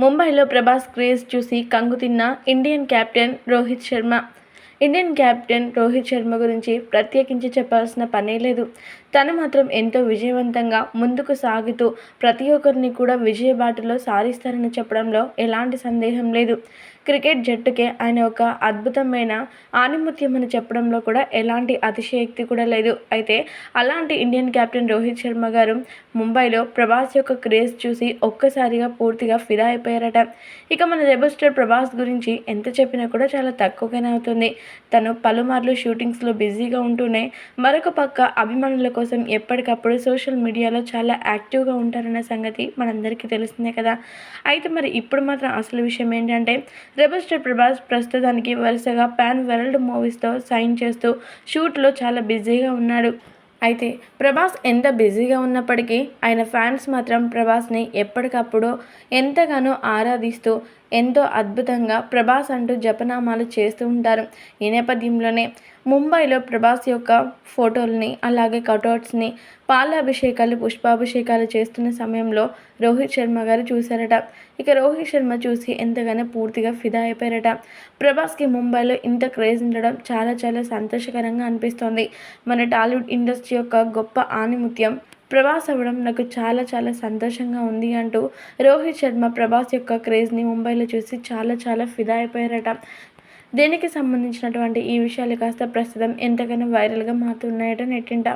ముంబైలో ప్రభాస్ క్రేజ్ చూసి కంగుతిన్న Indian captain Rohit Sharma. Indian captain Rohit Sharma గురించి ప్రత్యేకించి చెప్పాల్సిన పనే లేదు. తను మాత్రం ఎంతో విజయవంతంగా ముందుకు సాగుతూ ప్రతి ఒక్కరిని కూడా విజయ బాటలో సారిస్తారని చెప్పడంలో ఎలాంటి సందేహం లేదు. క్రికెట్ జట్టుకే ఆయన ఒక అద్భుతమైన ఆణిముత్యం అని చెప్పడంలో కూడా ఎలాంటి అతిశయోక్తి కూడా లేదు. అయితే అలాంటి ఇండియన్ కెప్టెన్ రోహిత్ శర్మ గారు ముంబైలో ప్రభాస్ యొక్క క్రేజ్ చూసి ఒక్కసారిగా పూర్తిగా ఫిదా అయిపోయారట. ఇక మన రెబల్ స్టార్ ప్రభాస్ గురించి ఎంత చెప్పినా కూడా చాలా తక్కువగానే అవుతుంది. తను పలుమార్లు షూటింగ్స్లో బిజీగా ఉంటూనే మరొక పక్క అభిమానుల కోసం ఎప్పటికప్పుడు సోషల్ మీడియాలో చాలా యాక్టివ్గా ఉంటారన్న సంగతి మనందరికీ తెలిసిందే కదా. అయితే మరి ఇప్పుడు మాత్రం అసలు విషయం ఏంటంటే రెబల్ స్టార్ ప్రభాస్ ప్రస్తుతానికి వరుసగా పాన్ వరల్డ్ మూవీస్తో సైన్ చేస్తూ షూట్లో చాలా బిజీగా ఉన్నాడు. అయితే ప్రభాస్ ఎంత బిజీగా ఉన్నప్పటికీ ఆయన ఫ్యాన్స్ మాత్రం ప్రభాస్ని ఎప్పటికప్పుడు ఎంతగానో ఆరాధిస్తూ ఎంతో అద్భుతంగా ప్రభాస్ అంటూ జపనామాలు చేస్తూ ఉంటారు. ఈ నేపథ్యంలోనే ముంబైలో ప్రభాస్ యొక్క ఫోటోల్ని అలాగే కటౌట్స్ని పాలాభిషేకాలు పుష్పాభిషేకాలు చేస్తున్న సమయంలో రోహిత్ శర్మ గారు చూశారట. ఇక రోహిత్ శర్మ చూసి ఎంతగానో పూర్తిగా ఫిదా అయిపోయారట. ప్రభాస్కి ముంబైలో ఇంత క్రేజ్ ఉండడం చాలా చాలా సంతోషకరంగా అనిపిస్తోంది. మన టాలీవుడ్ ఇండస్ట్రీ యొక్క గొప్ప ఆనిముత్యం ప్రభాస్ అవ్వడం నాకు చాలా చాలా సంతోషంగా ఉంది అంటూ రోహిత్ శర్మ ప్రభాస్ యొక్క క్రేజ్ని ముంబైలో చూసి చాలా చాలా ఫిదా అయిపోయారట. దీనికి సంబంధించినటువంటి ఈ విషయాలు కాస్త ప్రస్తుతం ఎంతగానో వైరల్గా మారుతున్నాయట నెట్టింట.